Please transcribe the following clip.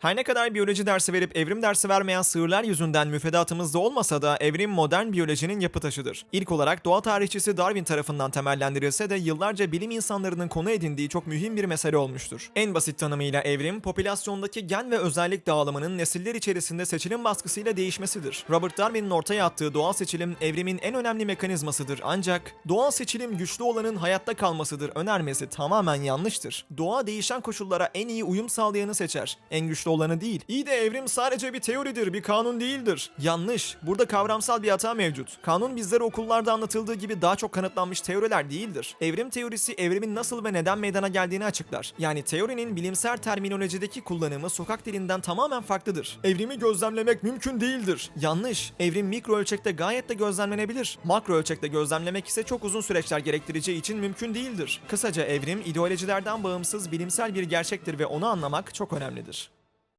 Her ne kadar biyoloji dersi verip evrim dersi vermeyen sığırlar yüzünden müfredatımızda olmasa da evrim modern biyolojinin yapı taşıdır. İlk olarak doğa tarihçisi Darwin tarafından temellendirilse de yıllarca bilim insanlarının konu edindiği çok mühim bir mesele olmuştur. En basit tanımıyla evrim, popülasyondaki gen ve özellik dağılımının nesiller içerisinde seçilim baskısıyla değişmesidir. Robert Darwin'in ortaya attığı doğal seçilim evrimin en önemli mekanizmasıdır ancak doğal seçilim güçlü olanın hayatta kalmasıdır önermesi tamamen yanlıştır. Doğa değişen koşullara en iyi uyum sağlayanı seçer. En güçlü olanı değil. İyi de evrim sadece bir teoridir, bir kanun değildir. Yanlış. Burada kavramsal bir hata mevcut. Kanun bizlere okullarda anlatıldığı gibi daha çok kanıtlanmış teoriler değildir. Evrim teorisi evrimin nasıl ve neden meydana geldiğini açıklar. Yani teorinin bilimsel terminolojideki kullanımı sokak dilinden tamamen farklıdır. Evrimi gözlemlemek mümkün değildir. Yanlış. Evrim mikro ölçekte gayet de gözlemlenebilir. Makro ölçekte gözlemlemek ise çok uzun süreçler gerektireceği için mümkün değildir. Kısaca evrim ideolojilerden bağımsız bilimsel bir gerçektir ve onu anlamak çok önemlidir.